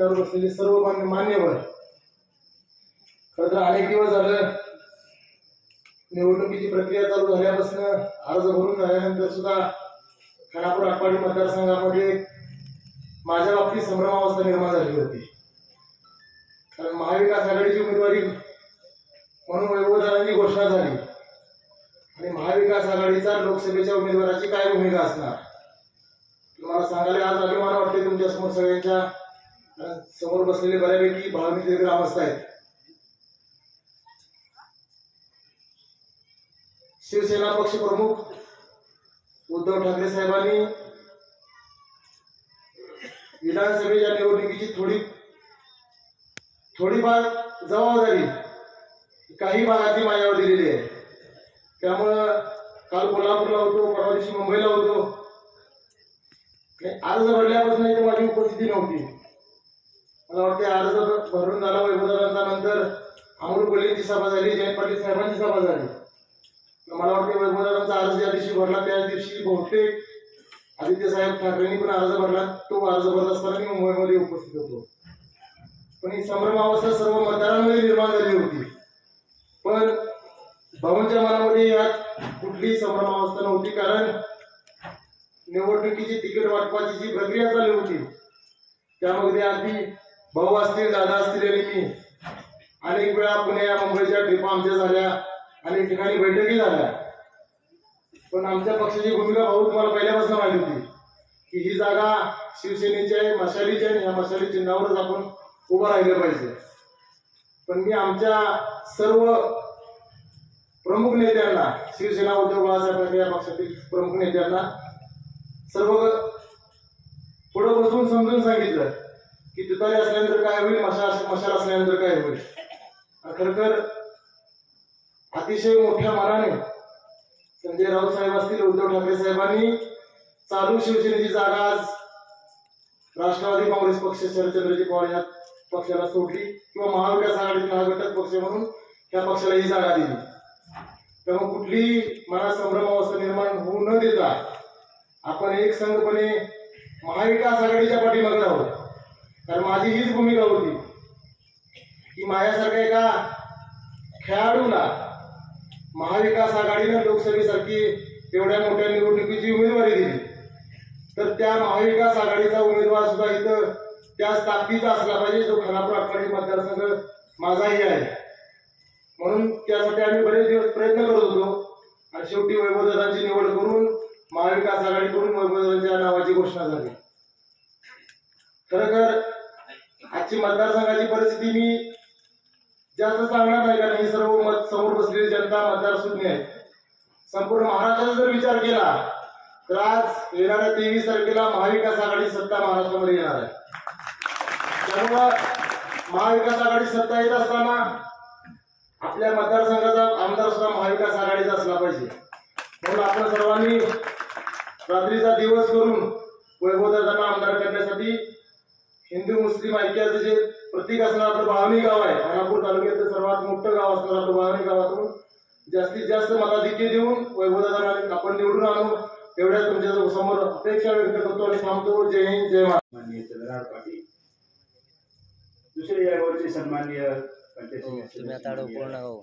व्यासपीठावर बसलेले सर्व मान्य मान्यवर. खरं तर अनेक दिवस झालं निवडणुकीची प्रक्रिया चालू झाल्यापासून अर्ज भरून झाल्यानंतर सुद्धा खानापूर आटपाडी मतदारसंघामध्ये माझ्या बाबतीत संभ्रमावस्था निर्माण झाली होती. कारण महाविकास आघाडीची उमेदवारी म्हणून वैभवदारांची घोषणा झाली. आणि महाविकास आघाडीचा लोकसभेच्या उमेदवाराची काय भूमिका असणार? तुम्हाला सांगायला आज अभिमान वाटते तुमच्यासमोर सगळ्यांच्या. समोर बसलेले बऱ्यापैकी भावनिक ग्रामस्थ आहेत शिवसेना पक्ष प्रमुख उद्धव ठाकरे साहेबांनी विधानसभेच्या निवडणुकीची थोडी थोडीफार जबाबदारी काही भागातली माझ्यावर दिलेली आहे. त्यामुळं काल कोल्हापूरला होतो परवा दिवशी मुंबईला होतो. आज अर्ज भरल्यापासून इथे माझी उपस्थिती नव्हती. मला वाटते अर्ज भरून झाला वैभवदारांचा नंतर अमोल सभा झाली जयंत पाटील साहेबांची सभा झाली. तर मला वाटते वैभवदारांचा अर्ज ज्या दिवशी भरला त्या दिवशी बहुतेक आदित्य साहेब ठाकरेंनी पण अर्ज भरला. तो अर्ज भरत असताना मी मुंबईमध्ये उपस्थित होतो. पण ही संभ्रमावस्था सर्व मतदारांमध्ये निर्माण झाली होती. पण भाऊंच्या मनामध्ये यात कुठलीही संभ्रमावस्था नव्हती कारण निवडणुकीची तिकीट वाटपाची जी प्रक्रिया चालू होती त्यामध्ये आधी भाऊ असतील दादा असतील आणि मी. अनेक वेळा पुण्या मुंबईच्या ट्रिपा आमच्या झाल्या. अनेक ठिकाणी बैठकी झाल्या. पण आमच्या पक्षाची भूमिका भाऊ तुम्हाला पहिल्यापासून माहिती होती. की ही जागा शिवसेनेची आहे मशालीची आहे आणि ह्या मशाली चिन्हावरच आपण उभं राहिलं पाहिजे. पण मी आमच्या सर्व प्रमुख नेत्यांना शिवसेना उद्धव बाळासाहेब ठाकरे या पक्षातील प्रमुख नेत्यांना सर्व पुढं बसून समजून सांगितलं. की तुतारी असल्यानंतर काय होईल? मशाल मशाल असल्यानंतर काय होईल? आणि तर अतिशय मोठ्या मनाने संजय राऊत साहेब असतील उद्धव ठाकरे साहेबांनी चालू शिवसेनेची जागा आज राष्ट्रवादी काँग्रेस पक्ष शरदचंद्रजी पवार या पक्षाला सोडली किंवा महाविकास आघाडीतील हा घटक पक्ष म्हणून त्या पक्षाला ही जागा दिली. त्यामुळे कुठलीही मनात संभ्रमावस्था निर्माण होऊ न देता आपण एक संघपणे महाविकास आघाडीच्या पाठीमागे आहोत कारण माझी हीच भूमिका होती. की माझ्यासारख्या एका खेळाडूला महाविकास आघाडीनं लोकसभेसारखी एवढ्या मोठ्या निवडणुकीची उमेदवारी दिली. तर त्या महाविकास आघाडीचा उमेदवार सुद्धा इथं त्याच ताकदीचा असला पाहिजे जो खानापूर आटपाडी मतदारसंघ माझाही आहे. म्हणून त्यासाठी आम्ही बरेच दिवस प्रयत्न करत होतो. आणि शेवटी वैभवदादांची निवड करून महाविकास आघाडीकडून वैभवदादांच्या नावाची घोषणा झाली. खरं तर आजची मतदारसंघाची परिस्थिती मी जास्त सांगणार नाही कारण ही सर्व मत समोर बसलेली जनता मतदार सुज्ञ आहे संपूर्ण महाराष्ट्राचा जर विचार केला तर आज येणाऱ्या तेवीस तारखेला महाविकास आघाडी सत्ता महाराष्ट्रामध्ये येणार आहे. त्यामुळं महाविकास आघाडी सत्ता येत असताना आपल्या मतदारसंघाचा आमदार सुद्धा महाविकास आघाडीचा असला पाहिजे. म्हणून आपण सर्वांनी रात्रीचा दिवस करून वैभवदादांना आमदार करण्यासाठी हिंदू मुस्लिम ऐक्याचं जे प्रतीक असणार आपलं भावनी गाव आहे खानापूर तालुक्यातलं सर्वात मोठं गाव असणार आपलं भावनी गावातून जास्तीत जास्त मताधिक्य देऊन वैभवदादांना आपण निवडून आणू. एवढ्या तुमच्यासमोर अपेक्षा व्यक्त करतो आणि थांबतो जय हिंद जय महाराष्ट्र. माननीय चंद्रराव पाटील. दुसरे यावरचे सन्माननीय हो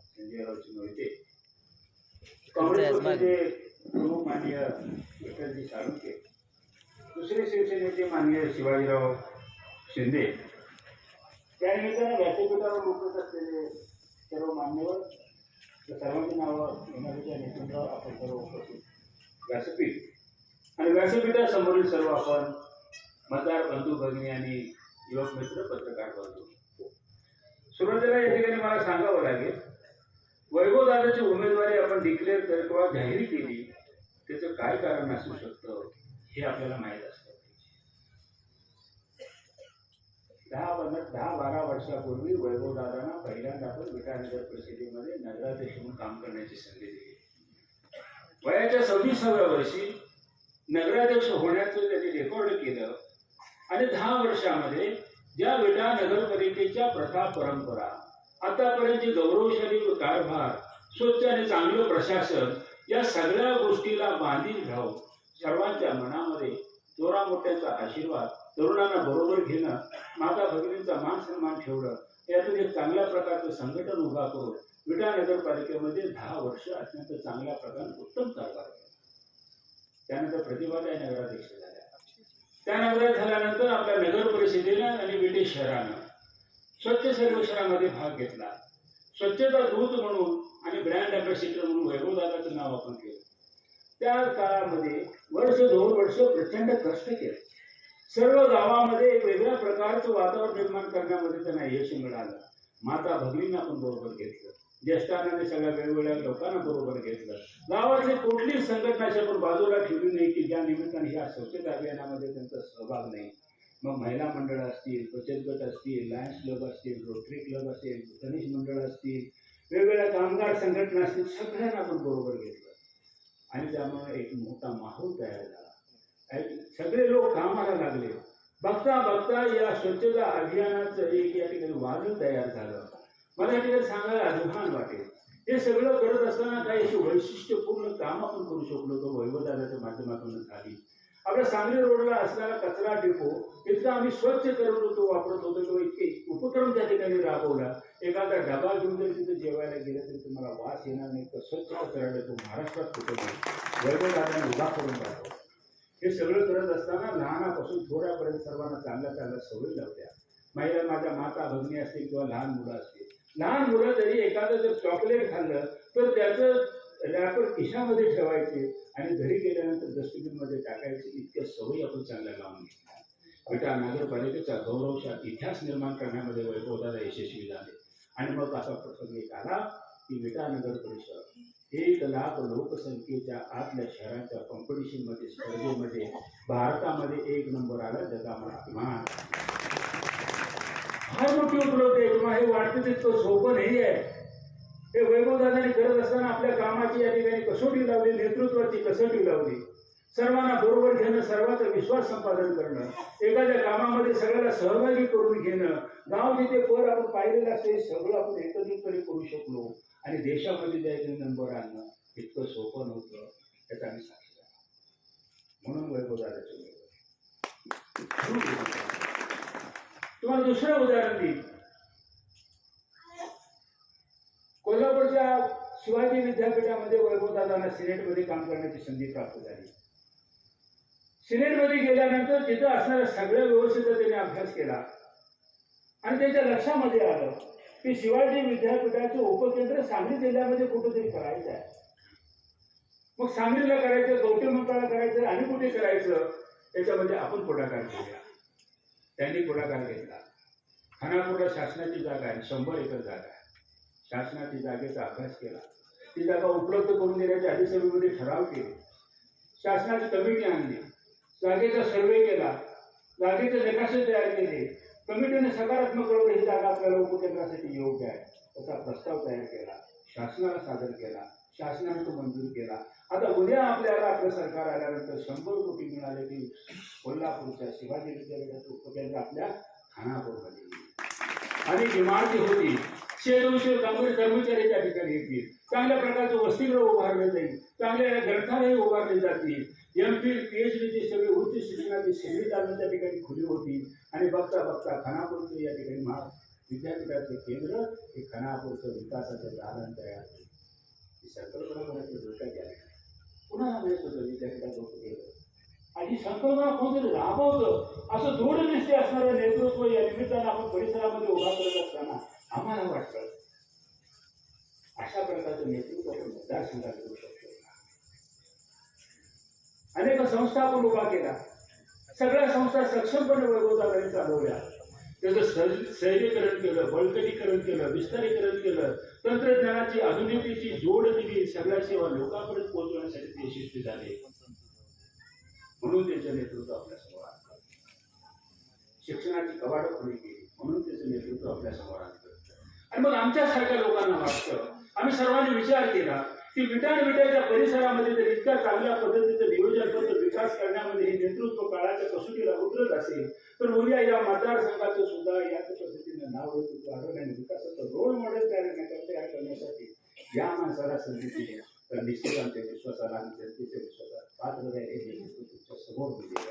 प्रमुख माननीय विठ्ठलजी साळुंके दुसरे शिवसेनेचे माननीय शिवाजीराव शिंदे. त्यानिमित्ताने व्यासपीठावर उपस्थित असलेले सर्व मान्यवर सर्वांची नावं घेण्यासाठी आणि नेतृत्व आपण सर्व उपस्थित. व्यासपीठ. आणि व्यासपीठासमोरील सर्व आपण मतदार बंधू भगिनी आणि युवक मित्र पत्रकार बंधू. सुरुवातीला या ठिकाणी मला सांगावं लागेल वैभवदादाची उमेदवारी आपण डिक्लेअर कर किंवा जाहीर केली त्याचं काय कारण असू शकतं हे आपल्याला माहीत असतं. दहा दहा बारा वर्षापूर्वी वैभवदादांना पहिल्यांदा आपण विटानगर परिषदेमध्ये नगराध्यक्ष म्हणून काम करण्याची संधी दिली. वयाच्या सव्वीसाव्या वर्षी नगराध्यक्ष होण्याचं त्यांनी रेकॉर्ड केलं आणि दहा वर्षामध्ये ज्या विटा नगरपालिकेच्या प्रथा परंपरा आतापर्यंत गौरवशाली कारभार स्वच्छ आणि चांगलं प्रशासन या सगळ्या गोष्टीला बांधील घालून सर्वांच्या मनामध्ये जोरा मोठ्याचा आशीर्वाद तरुणांना बरोबर घेणं माता भगिनींचा मान सन्मान ठेवणं यातून एक चांगल्या प्रकारचं संघटन उभा करून विटा नगरपालिकेमध्ये दहा वर्ष अत्यंत चांगल्या प्रकारे उत्तम कारभार केला. त्यानंतर प्रतिभाताई नगराध्यक्ष झाल्या. त्या नगरात झाल्यानंतर आपल्या नगर परिषदेनं आणि विटे शहरानं स्वच्छ सर्वेक्षणामध्ये भाग घेतला. स्वच्छता दूत म्हणून आणि ब्रँड अँबॅसिडर म्हणून वैभवदादाचं नाव आपण केलं. त्या काळामध्ये वर्ष दोन वर्ष प्रचंड कष्ट केले. सर्व गावामध्ये एक वेगळ्या प्रकारचं वातावरण निर्माण करण्यामध्ये त्यांना यश मिळालं. माता भगिनींना पण बरोबर घेतलं. ज्येष्ठांना सगळ्या वेगवेगळ्या लोकांना बरोबर घेतलं. गावाचे कुठलीच संघटनाच्या आपण बाजूला ठेवली नाही की ज्या निमित्ताने ह्या स्वच्छता अभियानामध्ये त्यांचा सहभाग नाही. मग महिला मंडळ असतील बचत गट असतील लायन्स क्लब असतील रोटरी क्लब असेल गणेश मंडळ असतील वेगवेगळ्या कामगार संघटना असतील सगळ्यांना आपण बरोबर घेतलं. आणि त्यामुळे एक मोठा माहोल तयार झाला. सगळे लोक कामाला लागले. बघता बघता या स्वच्छता अभियानाचं एक या ठिकाणी वादन तयार झालं. मला या ठिकाणी सांगायला अभिमान वाटेल. हे सगळं करत असताना काही अशी वैशिष्ट्यपूर्ण काम आपण करू शकलो तो वैभवदाराच्या माध्यमातून झाली आपल्या सांगली रोडला असणारा कचरा डिपो इतका आम्ही स्वच्छ करत होतो वापरत होतो किंवा इतके उपक्रम त्या ठिकाणी राबवला. एखादा डबा घेऊन जर तिथे जेवायला गेलं तरी तुम्हाला वास येणार नाही. तर स्वच्छ कचरा डेपो महाराष्ट्रात कुठे वैभवदाराने उभा करून टाकतो हे सगळं करत असताना लहानापासून थोड्यापर्यंत सर्वांना चांगल्या चांगल्या सवयी लावल्या. महिला माझ्या माता भगिनी असतील किंवा लहान मुलं असतील. लहान मुलं जरी एखादं जर चॉकलेट खाल्लं तर त्याचं रॅपर खिशामध्ये ठेवायचे आणि घरी गेल्यानंतर डस्टबिनमध्ये टाकायचे इतक्या सवयी आपण चांगल्या लावून घेतल्या. विटा नगरपालिकेचा गौरवशात इतिहास निर्माण करण्यामध्ये वैभवदादा यशस्वी झाले. आणि मग असा प्रसंग एक आला की विटा नगर परिषद. एक लाख लोकसंख्येच्या आतल्या शहरांच्या कॉम्पिटिशनमध्ये स्पर्धेमध्ये भारतामध्ये एक नंबर आला जगामध्ये अभिमान. फार मोठी उपलब्ध आहे. तुम्हाला हे वाटतं तितकं सोपं नाही आहे. हे वैभवदादाने करत असताना आपल्या कामाची या ठिकाणी कसोटी लावली नेतृत्वाची कसोटी लावली. सर्वांना बरोबर घेणं सर्वांचा विश्वास संपादन करणं एखाद्या कामामध्ये सगळ्याला सहभागी करून घेणं गाव जिथे पर आपण पाहिलेलं असते हे सगळं आपण एकत्रितपणे करू शकलो आणि देशामध्ये जायचं नंबर आणणं इतकं सोपं नव्हतं त्याचा आम्ही साक्षी म्हणून म्हणून वैभवदादाचे तुम्हाला दुसरं उदाहरण देईल कोल्हापूरच्या शिवाजी विद्यापीठामध्ये वैभवदादांना सिनेटमध्ये काम करण्याची संधी प्राप्त झाली. सिनेटमध्ये गेल्यानंतर तिथं असणाऱ्या सगळ्या व्यवस्थेचा त्यांनी अभ्यास केला. आणि त्याच्या लक्षामध्ये आलं की शिवाजी विद्यापीठाचं उपकेंद्र सांगली जिल्ह्यामध्ये कुठेतरी करायचं आहे. मग सांगलीला करायचं कवटेमंकाळा करायचं आणि कुठे करायचं त्याच्यामध्ये आपण पुढाकार घेतला त्यांनी पुढाकार घेतला. खानापूरला शासनाची जागा आहे शंभर एकर जागा आहे. शासनाची जागेचा अभ्यास केला. ती जागा उपलब्ध करून देण्याच्या अधिसभेमध्ये ठराव केले. शासनाची कमिटी आणली. जागेचा सर्वे केला. जागेचे नकाशे तयार केले. कमिटीने सकारात्मक करून ही जागा आपल्याला उपकेंद्रासाठी योग्य आहे. असा प्रस्ताव तयार केला. शासनाला सादर केला. शासनाने तो मंजूर केला. आता उद्या आपल्याला आपलं सरकार आल्यानंतर शंभर कोटी मिळाले की कोल्हापूरच्या शिवाजी विद्यापीठाचं उपकेंद्र आपल्या खानापूरमध्ये आणि इमारती होती दोनशे कामगार कर्मचारी त्या ठिकाणी येतील. चांगल्या प्रकारचं वसतिगृह उभारले जाईल. चांगले ग्रंथालय उभारले जातील. एम पी पी एच डीची सगळी उच्च शिक्षणाची सगळी दालनं त्या ठिकाणी खुली होती आणि बघता बघता खानापूरचं या ठिकाणी महा विद्यापीठाचे केंद्र हे खानापूरचं विकासाचं दालन तयार होईल. ही संकल्पना कोणाच्या डोक्यात आली पुन्हा माहीत होतं विद्यापीठात केलं आणि ही संकल्पना कोणतरी राबवतं? असं दूरदृष्टी असणारं नेतृत्व या निमित्तानं आपण परिसरामध्ये उभा करत असताना आम्हाला वाटतं अशा प्रकारचं नेतृत्व आपण मतदारसंघात करू शकतो. अनेक संस्था आपण उभा केला सगळ्या संस्था सक्षमपणे वैभवताकडे चालवल्या. त्याचं सर- शहरीकरण केलं बळकटीकरण केलं विस्तारीकरण केलं. तंत्रज्ञानाची आधुनिकतेची जोड दिली. सगळ्या सेवा लोकांपर्यंत पोहोचवण्यासाठी ते यशस्वी झाले. म्हणून त्याचं नेतृत्व आपल्यासमोर आणलं. शिक्षणाची कवाडं खुली केली म्हणून त्याचं नेतृत्व आपल्यासमोर आणलं. आणि मग आमच्यासारख्या लोकांना वाटतं आम्ही सर्वांनी विचार केला की विटा आणि विटाच्या परिसरामध्ये जर इतक्या चांगल्या पद्धतीचं नियोजनबद्ध विकास करण्यामध्ये हे नेतृत्व काळाच्या कसोटीला उतरत असेल तर उद्या या मतदारसंघाचं सुद्धा याच पद्धतीनं नाव आणि विकासाचं रोल मॉडेल तयार करण्यासाठी तयार करण्यासाठी या माणसाला संधी दिली तर निश्चित आमच्या विश्वासाला आणि जनतेच्या विश्वासाला पात्र राहिले हे नेतृत्व समोर दिले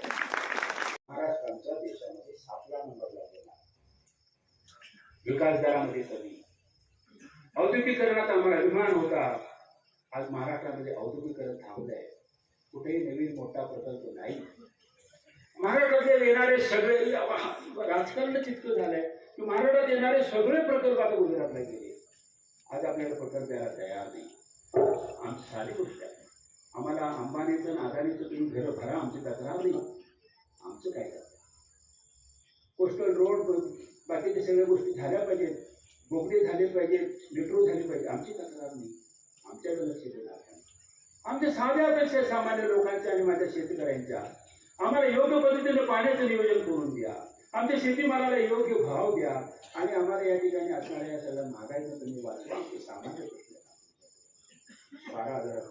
महाराष्ट्रांच्या देशामध्ये सातव्या नंबरला विकास दरामध्ये कमी औद्योगिकरणात आम्हाला अभिमान होता. आज महाराष्ट्रामध्ये औद्योगिकरण थांबलंय कुठेही नवीन मोठा प्रकल्प नाही. महाराष्ट्रात येणारे सगळे राजकारण तितकं झालंय की महाराष्ट्रात येणारे सगळे प्रकल्प आता गुजरातला गेले. आज आपल्याला प्रकल्प द्यायला तयार नाही. आमची सारी गोष्ट आहे. आम्हाला अंबानीचं नादानीचं तुम्ही घरं भरा आमची तक्रार नाही. आमचं काय करता कोस्टल रोड बाकीच्या सगळ्या गोष्टी झाल्या पाहिजेत. बोगडे झाले पाहिजेत मेट्रो झाले पाहिजे आमची तक्रार नाही. आमच्याकडे लक्ष दिलं आपण आमच्या साध्या अपेक्षा सामान्य लोकांच्या आणि माझ्या शेतकऱ्यांच्या. आम्हाला योग्य पद्धतीने पाण्याचं नियोजन करून द्या. आमच्या शेतीमालाला योग्य भाव द्या. आणि आम्हाला या ठिकाणी असणाऱ्या या सगळ्या महागाईचं तुम्ही वाचवा आमचे सामान्य बारा हजार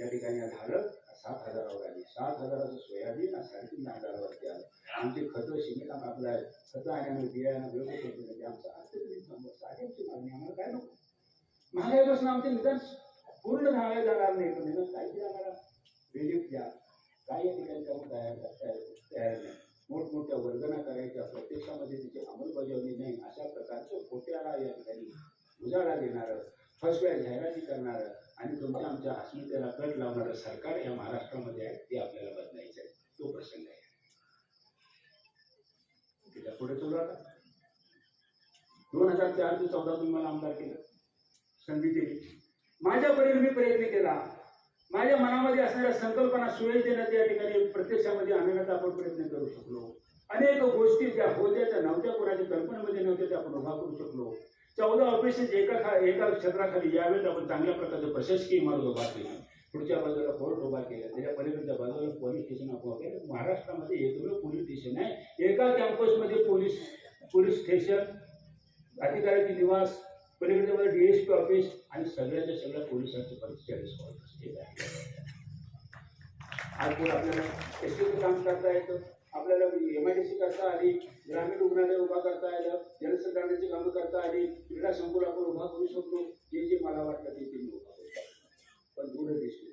या ठिकाणी झालं. सात हजारावर आली. सात हजाराचं सोयाबीन साडेतीन हजारावरती आलं. आमचे खतं शिमिट आपलं खतं आणि आम्ही बियाणं योग्य पद्धतीने आमचं अत्यंत नंबर मागणी आम्हाला काय नको? महागाईपासून आमचे निदान पूर्ण झाले जाणार नाही. पण निदान काहीतरी आम्हाला रिलीफ द्या. काही या ठिकाणी करून तयार तयार तयार नाही. मोठमोठ्या वर्गना करायच्या प्रत्यक्षामध्ये तिची अंमलबजावणी नाही. अशा प्रकारचं खोट्याला या ठिकाणी उजाळा देणारं फसव्या जाहिराती करणारं आणि तुमच्या आमच्या अस्मितेला कट लावणारं सरकार या महाराष्ट्रामध्ये आहे ते आपल्याला बदलायचं आहे. तो प्रसंग आहे. तिला पुढे चालू आता दोन हजार चार ते चौदा तुम्ही मला आमदार केलं. संधी दिली. माझ्या मी प्रयत्न केला. माझ्या मनामध्ये असणाऱ्या संकल्पना सुरेश देण्याच्या या ठिकाणी प्रत्यक्षामध्ये आणण्याचा आपण प्रयत्न करू शकलो. अनेक गोष्टी ज्या होत्या त्या नव्हत्या कोणाच्या कल्पनेमध्ये नव्हत्या त्या आपण उभा करू शकलो. चौदा ऑफिसेस एका खा एका क्षेत्राखाली यावेळेस आपण चांगल्या प्रकारचं प्रशासकीय इमारत उभा केली. पुढच्या बाजूला कोर्ट उभा केला. त्याच्या पलीकडच्या बाजूला पोलीस स्टेशन उभा केलं. महाराष्ट्रामध्ये एकमेव पोलीस स्टेशन आहे. एका कॅम्पसमध्ये पोलीस पोलीस स्टेशन अधिकाऱ्याचे निवास पलीकडच्या बाजूला डीएसपी ऑफिस आणि सगळ्याच्या सगळ्या पोलिसांचे पंचेचाळीस क्वार्टर्स आज कोण आपल्याला एस काम करता येतं. आपल्याला एम आय डी सी करता आली. ग्रामीण रुग्णालय उभा करता आलं. जलसंधारणाची कामं करता आली. क्रीडा संकुल आपण उभा करू शकतो जे जे मला वाटतं ते ते मी उभा करू शकतो पण दूरदृष्टी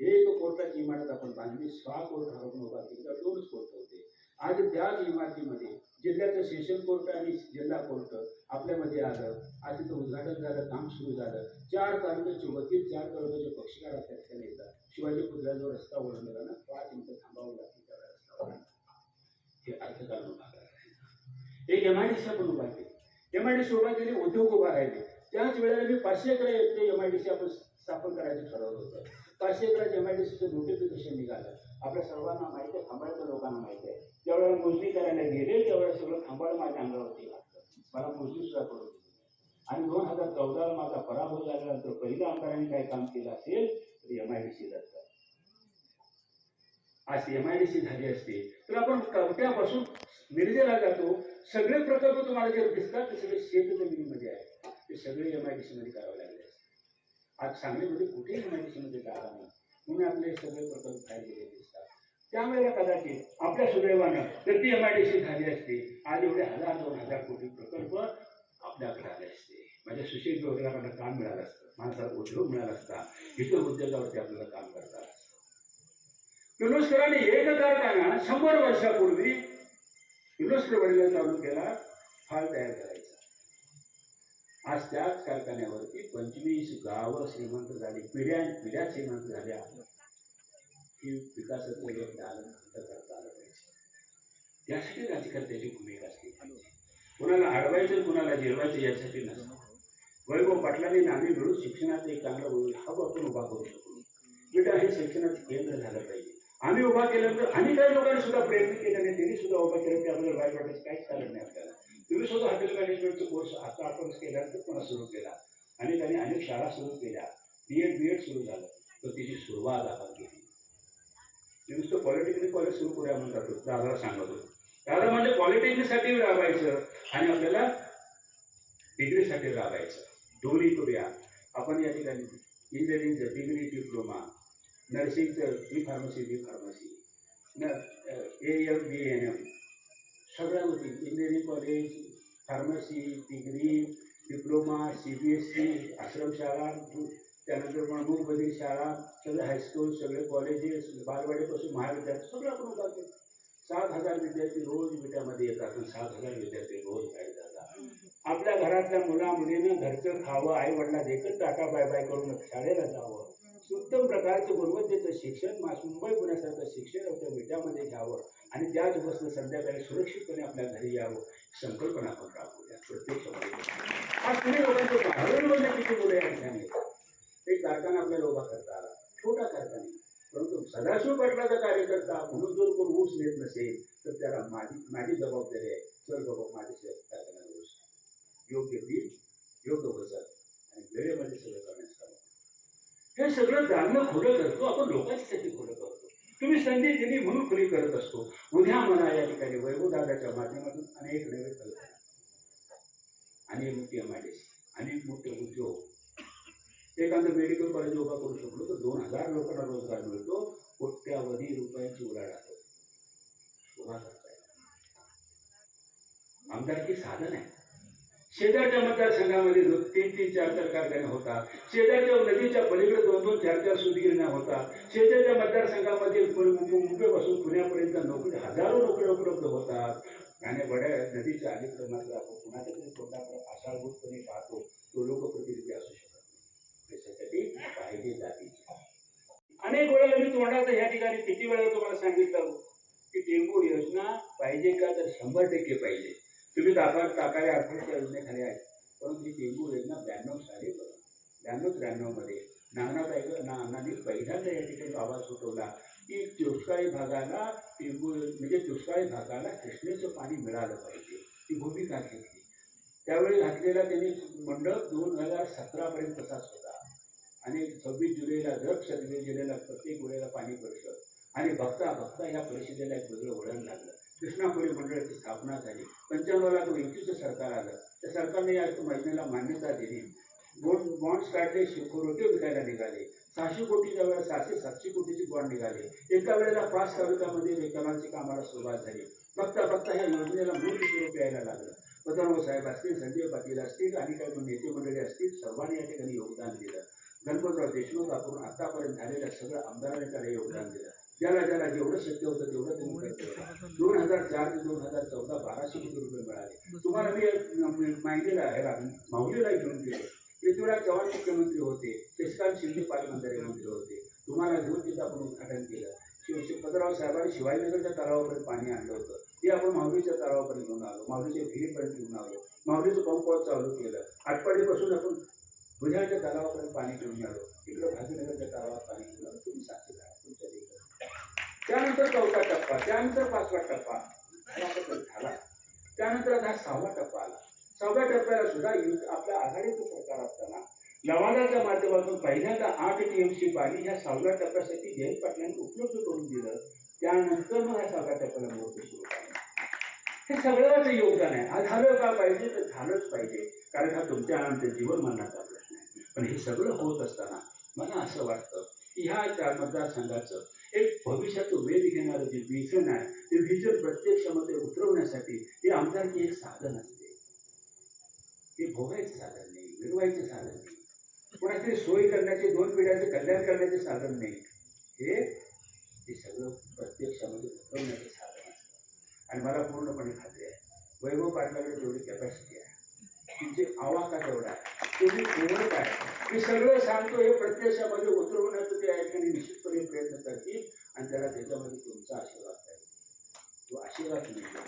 हे एक कोर्टाची इमारत आपण बांधली सहा कोर्ट आपण उभा केली. तर दोनच कोर्ट होते. आज त्याच इमारतीमध्ये जिल्ह्याचं सेशन कोर्ट आणि जिल्हा कोर्ट आपल्यामध्ये आलं. आज तिथं उद्घाटन झालं काम सुरू झालं. चार तालुक्याचे वकील चार तालुक्याचे पक्षकार त्या ठिकाणी येतात शिवाजी पुतळ्याजवळ रस्ता ओढलेला ना पाच मिनिटं थांबावं लागते. त्या रस्ता हे अर्थकारण उभा करायला एक एम आय डी सी आपण उभा केली. एम आय डी सी केली उद्योग उभा राहिले. त्याच वेळेला मी पाचशे acre M I D C आपण स्थापन करायचं ठरवलं होतं. पाचशे एकर एम आय डी सीचं नोटिफिकेशन निघालं आपल्या सर्वांना माहिती आहे खांबाळच्या लोकांना माहिती आहे. ज्यावेळेला मोजणी करायला गेले त्यावेळेला सगळं खांबाळ माझ्या अंगावरती लागतं मला मोजणी सुद्धा करू आणि दोन हजार चौदाला माझा पराभव झाल्यानंतर पहिल्या आमदारांनी काय काम केलं असेल तर एम आय डी सी झालं आज एम आय डी सी झाली असते तर आपण कवट्यापासून मिरजेला जातो सगळे प्रकल्प तुम्हाला जर दिसतात ते सगळे शेत जमिनीमध्ये आहे ते सगळे एम आय डी सी मध्ये करावे लागले असते. आज सांगलीमध्ये कुठेही एम आय डी सीमध्ये जागा नाही. म्हणून आपले सगळे प्रकल्प काय गेले दिसतात. त्यामुळे कदाचित आपल्या सुदैवानं जर ती एम आय डी सी झाली असती आज एवढे हजार दोन हजार कोटी प्रकल्प आपल्याकडे आले असते. माझ्या सुशील जोडल्याकडे काम मिळालं असतं. माणसाला उद्योग मिळाला असता. इतर उद्योगावरती आपल्याला काम करता किर्लोस्करांनी एक कारखाना शंभर वर्षापूर्वी किर्लोस्कर वडिला चालू केला फार तयार करायचा. आज त्याच कारखान्यावरती पंचवीस गावं श्रीमंत झाली पिढ्या पिढ्या श्रीमंत झाल्या. ही विकासाचं एक दालन करता आलं पाहिजे. त्यासाठी राजकर्त्याची भूमिका असली कुणाला अडवायचं कुणाला जिरवायचं यासाठी नसतं. वैभव पाटलांनी आम्ही मिळून शिक्षणाचं एक चांगलं हब आपण उभा करू शकतो विटा हे शिक्षणाचं केंद्र झालं पाहिजे. उभा केल्यानंतर आणि काही लोकांनी सुद्धा प्रयत्न केले आणि त्यांनी सुद्धा उभा केलं की आपल्याला वाईट वाटायचं काहीच कारण नाही आपल्याला. तुम्ही सुद्धा हॉटेल मॅनेजमेंटचा कोर्स आता आपण केल्यानंतर पुन्हा सुरू केला. आणि त्यांनी अनेक शाळा सुरू केल्या. बी एड बी एड सुरू झालं. तर तिची सुरुवात आपण केली. मी नुसतं पॉलिटेक्निक कॉलेज सुरू करूया म्हणतात दादाला सांगत होतो. दादा म्हणजे पॉलिटेक्निकसाठी राबायचं आणि आपल्याला डिग्रीसाठी राबायचं. दोन्ही करूया. आपण या ठिकाणी इंजिनिअरिंगचं डिग्री डिप्लोमा नर्सिंगचं बी फार्मसी बी फार्मसी न A M B N M सगळ्या गोष्टी engineering college pharmacy degree diploma C B S C आश्रमशाळा त्यानंतर मग शाळा सगळे हायस्कूल सगळे कॉलेजेस बालवाडीपासून महाविद्यालय सगळं आपण उभा सात हजार विद्यार्थी रोज विद्यामध्ये येतात आणि सात हजार विद्यार्थी रोज काय जातात. आपल्या घरातल्या मुला मुलीनं घरचं खावं आई वडिला देखील टाटा बाय बाय करून शाळेला जावं. उत्तम प्रकारचं गुणवत्तेचं शिक्षण मा- मुंबई पुण्यासारखं शिक्षण आपल्या मिठामध्ये घ्यावं आणि त्याच बसनं संध्याकाळी सुरक्षितपणे आपल्या घरी यावं संकल्पना आपण राबवूया. प्रत्यक्ष आज तुम्ही लोकांचे किती या एक कारखाना आपल्याला उभा करता आला छोटा कारखाना. परंतु सदाशिव पाटलाचा कार्यकर्ता म्हणून जर कोण ऊस नेत नसेल तर त्याला माझी माझी जबाबदारी आहे. चल बाबा माझ्या कारखान्याला ऊस योग्य बीज योग्य वजन आणि वेळेमध्ये सगळं हे सगळं जाणणं खुलं करतो आपण लोकांसाठी खुलं करतो तुम्ही संधी दिली म्हणून खुली करत असतो. उद्या म्हणा या ठिकाणी वैभवदादाच्या माध्यमातून अनेक नवे कल्पना अनेक मोठी एमआयडीसी अनेक मोठे उद्योग. एखादं मेडिकल कॉलेज उभा करू शकलो तर दोन हजार लोकांना रोजगार मिळतो. कोट्यावधी रुपयांची उलाढ आहे उभा करता येईल आमदारकी साधन आहे. शेजारच्या मतदारसंघामध्ये तीन तीन चार चार कारखाने होतात शेजारच्या नदीच्या पलीकडे दोन दोन चार चार सुदगिरण्या होतात शेजारच्या मतदारसंघामध्ये मुंबईपासून पुण्यापर्यंत नोकरी हजारो नोकऱ्या उपलब्ध होतात. आणि बड्या नदीच्या अलीकडे प्रमाणात आपण कुणाच्या तरी तोंडाकडे आशाभूतपणे पाहतो तो लोकप्रतिनिधी असू शकत नाही. त्याच्यासाठी पाहिजे जातीचे. अनेक वेळेला मी तोंडाचं ह्या ठिकाणी किती वेळा तुम्हाला सांगितलं की टेंबू योजना पाहिजे का? तर शंभर टक्के पाहिजे. तुम्ही दाखवा टाकाळे अर्थाच्या योजनेखाली आहे परंतु ही डेंगू योजना ब्याण्णव साली ब्याण्णव त्र्याण्णवमध्ये नानाबाई नानांनी पहिल्यांदा या ठिकाणी आवाज सुटवला की दुष्काळी भागाला डेंगू म्हणजे दुष्काळी भागाला कृष्णेचं पाणी मिळालं पाहिजे. ती भूमिका घेतली. त्यावेळी घातलेला त्यांनी मंडप दोन हजार सतरापर्यंत तसाच होता. आणि सव्वीस जुलैला दर सव्वीस जुलैला प्रत्येक वेळेला पाणी परिषद. आणि बघता बघता या परिषदेला एक वेगळं वळण लागलं. कृष्णापुरी मंडळाची स्थापना झाली. पंच्याण्णवला तो युतीचं सरकार आलं. त्या सरकारने या योजनेला मान्यता दिली. बॉन्ड बॉन्ड्स काढले सिक्युरिटी विकायला निघाले. सहाशे कोटीच्या वेळेला सहाशे सातशे कोटीचे बॉन्ड निघाले. एका वेळेला पाच तालुक्यामध्ये रेकमांची कामाला सुरुवात झाली. बघता बघता ह्या योजनेला मूळ स्वरूप यायला लागलं. पदाराव साहेब असतील संजय पाटील असतील आणि काही नेते मंडळी असतील सर्वांनी या ठिकाणी योगदान दिलं. गणपतराव देशमुख आपण आतापर्यंत झालेल्या सगळ्या आमदारांनी त्याला योगदान दिलं. ज्याला ज्याला जेवढं शक्य होतं तेवढं करत दोन हजार चार ते दोन हजार चौदा बाराशे कोटी रुपये मिळाले. तुम्हाला मी माहितीला ह्याला माऊलीला घेऊन गेलो. पृथ्वीराज चव्हाण मुख्यमंत्री होते शशिकांत शिंदे पालकमंत्री मंत्री होते. तुम्हाला घेऊन तिथं आपण उद्घाटन केलं. शिव शिवपतराव साहेबांनी शिवाजीनगरच्या तलावापर्यंत पाणी आणलं होतं. ते आपण माऊलीच्या तलावापर्यंत घेऊन आलो. माऊलीच्या विहिरीपर्यंत घेऊन आलो. माऊलीचं पंप चालू केलं. आटपाडीपासून आपण बुधाच्या तलावापर्यंत पाणी घेऊन आलो. इकडं भाजीनगरच्या तलावात पाणी घेऊन आलो. तुम्ही साक्षी झाला तुमच्या देखील त्यानंतर चौथा टप्पा त्यानंतर पाचवा टप्पा. झाला. त्यानंतर आता हा सहावा टप्पा आला. सहाव्या टप्प्याला सुद्धा युद्ध आपल्या आघाडीचं सरकार असताना लवादाच्या माध्यमातून पहिल्यांदा आठ टीएमसी पाणी ह्या सहाव्या टप्प्यासाठी जयंत पाटलांनी उपलब्ध करून दिलं. त्यानंतर मग ह्या सहाव्या टप्प्याला मोर्चे सुरू झाले. हे सगळ्याच योगदान आहे. हा झालं का पाहिजे तर झालंच पाहिजे. कारण हा तुमच्या आणि आमच्या जीवनमानाचा प्रश्न आहे. पण हे सगळं होत असताना मला असं वाटतं की ह्या त्या मतदारसंघाचं एक भविष्याचं वेध घेणारं जे विजन आहे ते विजन प्रत्यक्षामध्ये उतरवण्यासाठी हे आमदारकी एक साधन असते. हे भोगायचं साधन नाही मिळवायचं साधन नाही. कोणातरी सोय करण्याचे दोन पिढ्याचे कल्याण करण्याचे साधन नाही. हे हे सगळं प्रत्यक्षामध्ये उतरवण्याचं साधन असतं. आणि मला पूर्णपणे खात्री आहे वैभव पाटलाकडे जेवढी कॅपॅसिटी आहे तिचे आवाका तेवढा आहे. तुम्ही ओळख आहे मी सगळं सांगतो हे प्रत्यक्षामध्ये उतरवण्याचं ते या ठिकाणी निश्चितपणे प्रयत्न करतील आणि त्याला त्याच्यामध्ये तुमचा आशीर्वाद पाहिजे तो आशीर्वाद मिळतो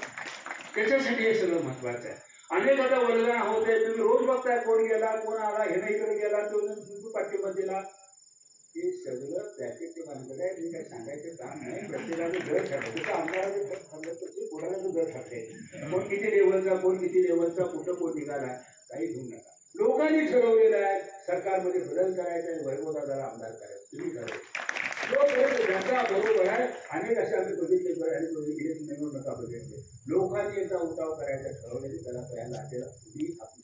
त्याच्यासाठी हे सगळं महत्वाचं आहे. अनेक आता वर्गण आहे तुम्ही रोज बघताय कोण गेला कोण आला हे नाही इकडे गेला तो हिंदू पाठिंबा दिला. हे सगळं त्याचे मानकडे आहे मी काय सांगायचं काम नाही. प्रत्येकाने दर ठरलं जसं आमदाराचे ठरलं तसे कोणाला दर ठरते कोण किती लेवलचा कोण किती लेवलचा कुठं कोण निघाला काही घेऊ नका. लोकांनी ठरवलेलं आहे. सरकारमध्ये बदल करायचा आहे. वैभवदादाला आमदार करायचं तुम्ही ठरवलं बरोबर आहे अनेक असे आम्ही बघितले आणि बघितले निवडणुका बघितले लोकांनी एकदा उठाव करायचा ठरवलेली त्याला पहिल्यांदा आपल्याला तुम्ही आपली